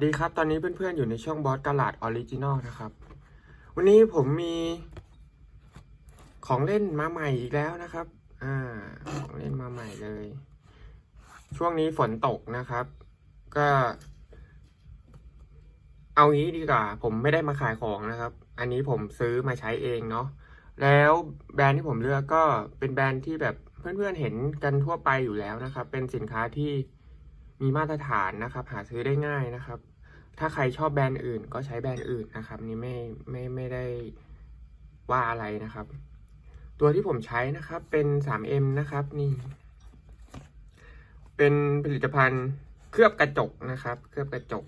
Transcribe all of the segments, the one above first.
วัสดีครับตอนนี้เพื่อนๆอยู่ในช่องบอสกาลาดออริจินอลนะครับ วันนี้ผมมีของเล่นมาใหม่อีกแล้วนะครับ อ่า ของเล่นมาใหม่เลย ช่วงนี้ฝนตกนะครับ ก็ เอางี้ดีกว่า ผมไม่ได้มาขายของนะครับ อันนี้ผมซื้อมาใช้เองเนาะแล้วแบรนด์ที่ผมเลือกก็เป็นแบรนด์ที่แบบเพื่อนๆเห็นกันทั่วไปอยู่แล้วนะครับ เป็นสินค้าที่มีมาตรฐานนะครับ หาซื้อได้ง่ายนะครับ ถ้าใครชอบแบรนด์อื่นก็ใช้แบรนด์อื่นนะครับ นี่ไม่ไม่ไม่ได้ว่าอะไรนะครับ ตัวที่ผมใช้นะครับเป็น 3M นะครับนี่เป็นผลิตภัณฑ์เคลือบกระจกนะครับ เคลือบกระจก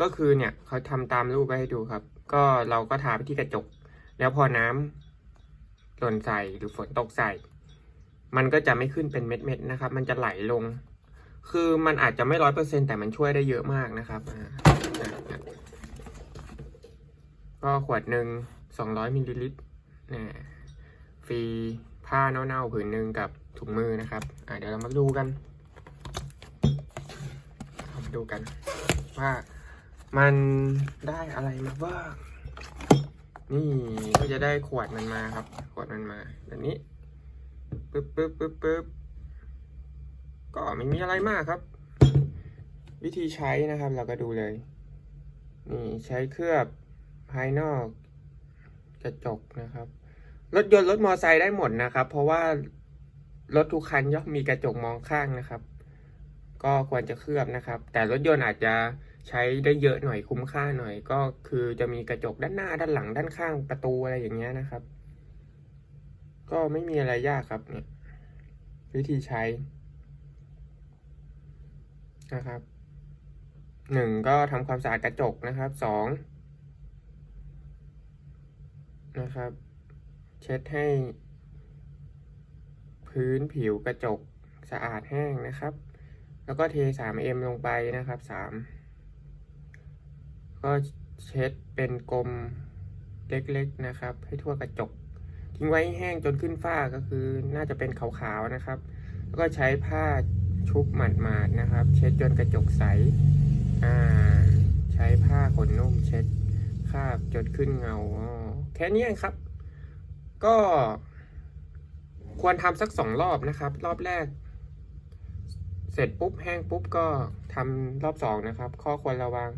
ก็คือเนี่ยเขาทำตามรูปไว้ให้ดูครับ ก็เราก็ทาไปที่กระจก แล้วพอน้ำหล่นใส่หรือฝนตกใส่ มันก็จะไม่ขึ้นเป็นเม็ดๆนะครับ มันจะไหลลง คือมันอาจจะไม่ร้อยเปอร์เซ็นแต่มันช่วยได้เยอะมากนะครับ ก็ขวดหนึ่งสองร้อยมิลลิลิตรนะฟรีผ้าเน่าๆผืนหนึ่งกับถุงมือนะครับเดี๋ยวเรามาดูกันมาดูกัน ว่ามันได้อะไรมาบ้างนี่ก็จะได้ขวดมันมาครับ ขวดมันมาแบบนี้ปึ๊บปึ๊บปึ๊บปึ๊บก็ไม่มีอะไรมากครับ วิธีใช้นะครับเราก็ดูเลย นี่ใช้เคลือบ ภายนอกกระจกนะครับ รถยนต์รถมอเตอร์ไซค์ได้หมดนะครับ เพราะว่ารถทุกคันย่อมมีกระจกมองข้างนะครับ ก็ควรจะเคลือบนะครับ แต่รถยนต์อาจจะใช้ได้เยอะหน่อยคุ้มค่าหน่อย ก็คือจะมีกระจกด้านหน้าด้านหลังด้านข้างประตูอะไรอย่างเงี้ยนะครับ ก็ไม่มีอะไรยากครับเนี่ยวิธีใช้นะครับหนึ่งก็ทำความสะอาดกระจกนะครับสอง นะครับ เช็ดให้ พื้นผิวกระจกสะอาดแห้งนะครับ แล้วก็เท 3M ลงไปนะครับ 3 ก็เช็ดเป็นกลมเล็กๆนะครับ ให้ทั่วกระจก ทิ้งไว้แห้งจนขึ้นฝ้าก็คือน่าจะเป็นขาวๆนะครับ แล้วก็ใช้ผ้าชุบหมาดๆนะครับ เช็ดจนกระจกใสใช้ผ้าขนนุ่มเช็ดคราบจนขึ้นเงาอ๋อ ค่นี้เองครับ ก็ควรทำสักสองรอบนะครับ รอบแรก เสร็จปุ๊บแห้งปุ๊บก็ทำรอบสองนะครับ ข้อควรระวัง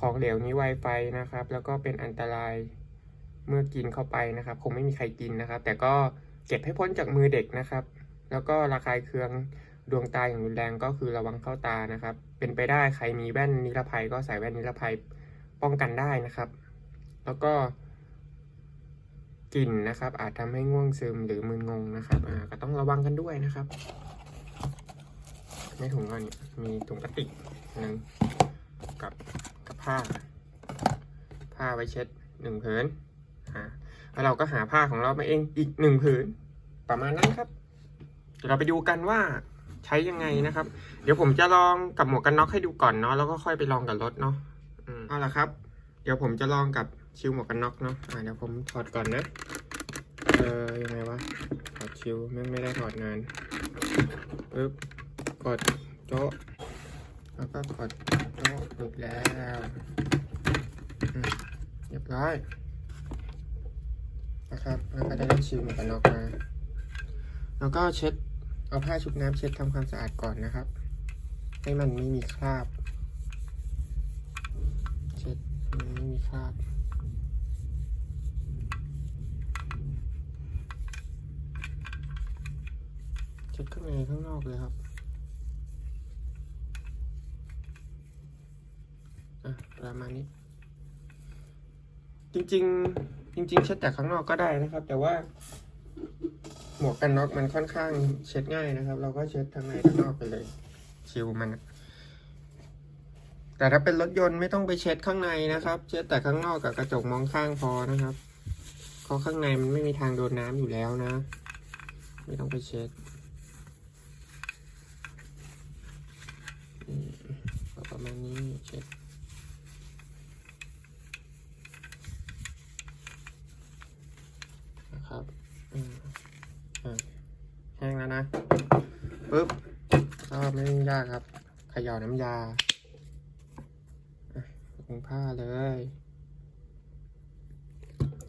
ของเหลวนี้ไวไฟนะครับ แล้วก็เป็นอันตรายเมื่อกินเข้าไปนะครับ คงไม่มีใครกินนะครับ แต่ก็เก็บให้พ้นจากมือเด็กนะครับ แล้วก็ระคายเคืองดวงตาอย่างรุนแรงก็คือระวังเข้าตานะครับ เป็นไปได้ใครมีแว่นนิรภัยก็ใส่แว่นนิรภัยป้องกันได้นะครับ แล้วก็ กลิ่นนะครับ อาจทำให้ง่วงซึมหรือมึนงงนะครับอ่าก็ต้องระวังกันด้วยนะครับ ในถุงเราเนี่ยมีถุงพลาสติกหนึ่งกับกับผ้า ผ้าไว้เช็ดหนึ่งผืนอ่าแล้วเราก็หาผ้าของเรามาเองอีกหนึ่งผืนประมาณนั้นครับเดี๋ยวเราไปดูกันว่าใช้ยังไงนะครับ เดี๋ยวผมจะลองกับหมวกกันน็อกให้ดูก่อนเนาะแล้วก็ค่อยไปลองกับรถเนาะเอาละครับ เดี๋ยวผมจะลองกับ ชิวหมวกกันน็อกเนาะอ่าเดี๋ยวผมถอดก่อนนะ เออยังไงวะ ถอดชิวไม่ไม่ได้ถอดนานปึ๊บกดโจ๊ะแล้วก็กดโจ๊ะหลุดแล้วเรียบร้อยนะครับแล้วก็ได้ชิวหมวกกันน็อกมา แล้วก็เช็ดเอาผ้าชุบน้ำเช็ดทำความสะอาดก่อนนะครับ ให้มันไม่มีคราบ เช็ดไม่มีคราบ เช็ดข้างในข้างนอกเลยครับอะประมาณนี้ จริง ๆ จริง ๆ เช็ดจากข้างนอกก็ได้นะครับ แต่ว่า หมวกกันน็อกมันค่อนข้างเช็ดง่ายนะครับ เราก็เช็ดทั้งในทั้งนอกไปเลยชิวมัน แต่ถ้าเป็นรถยนต์ไม่ต้องไปเช็ดข้างในนะครับ เช็ดแต่ข้างนอกกับกระจกมองข้างพอนะครับเพราะข้างในมันไม่มีทางโดนน้ำอยู่แล้วนะ ไม่ต้องไปเช็ด อืมก็ ประมาณนี้เช็ดนะครับแห้งแล้วนะปุ๊บก็ไม่ยากครับเขย่าน้ำยาลงผ้าเลย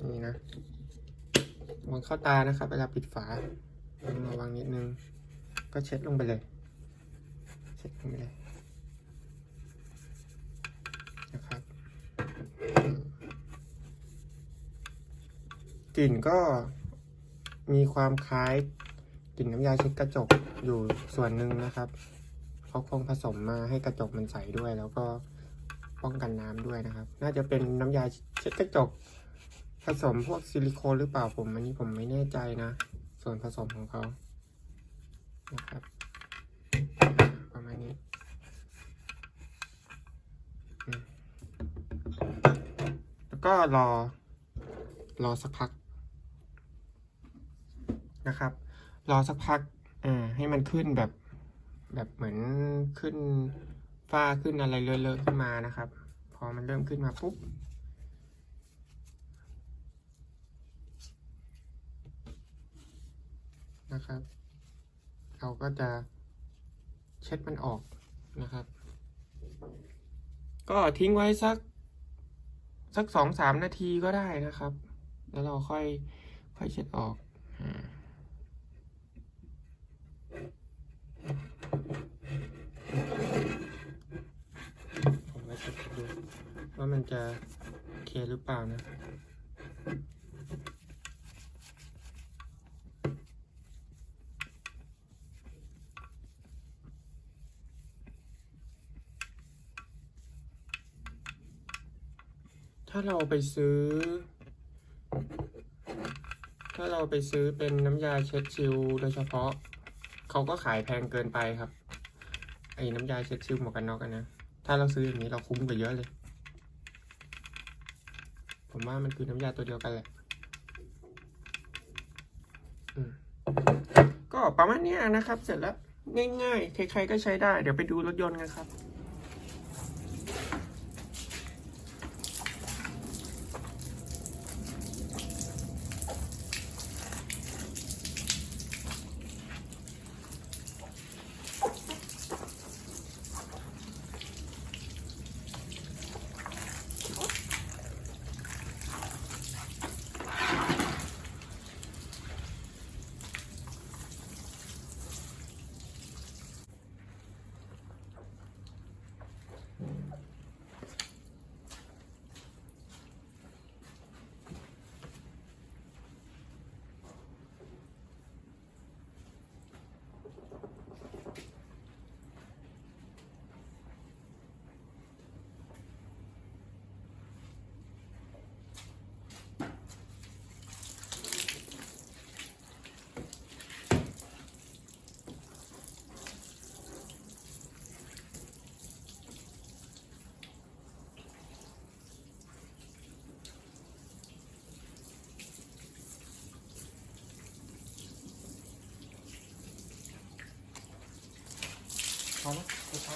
นี่นะระวังเข้าตานะครับเวลาปิดฝาต้องระวังนิดนึง ก็เช็ดลงไปเลย เช็ดลงไปเลยนะครับอืม กลิ่นก็มีความคล้ายกลิ่นน้ำยาเช็ดกระจกอยู่ส่วนหนึ่งนะครับเขาคงผสมมาให้กระจกมันใสด้วย แล้วก็ป้องกันน้ำด้วยนะครับ น่าจะเป็นน้ำยาเช็ดกระจก ผสมพวกซิลิโคนหรือเปล่าผมอันนี้ผมไม่แน่ใจนะ ส่วนผสมของเขานะครับ ประมาณนี้อืมแล้ว ก็รอ รอสักพักนะครับ รอสักพักอ่าให้มันขึ้นแบบ แบบเหมือนขึ้นฝ้าขึ้นอะไรเลอะๆขึ้นมานะครับ พอมันเริ่มขึ้นมาปุ๊บนะครับ เราก็จะเช็ดมันออกนะครับ ก็ทิ้งไว้สัก สักสองสามนาทีก็ได้นะครับ แล้วเราค่อยค่อยเช็ดออกผมมาเช็ดดูว่ามันจะเคหรือเปล่านะ ถ้าเราไปซื้อ ถ้าเราไปซื้อเป็นน้ำยาเช็ดชิลโดยเฉพาะ เขาก็ขายแพงเกินไปครับ ไอ้น้ำยาเช็ดชิลหมวกกันน็อกอะนะ ถ้าเราซื้ออย่างนี้เราคุ้มกว่าเยอะเลย ผมว่ามันคือน้ำยาตัวเดียวกันแหละก็ประมาณนี้นะครับ เสร็จแล้ว ง่ายๆ ใครๆก็ใช้ได้ เดี๋ยวไปดูรถยนต์กันครับ พอแล้วไปพั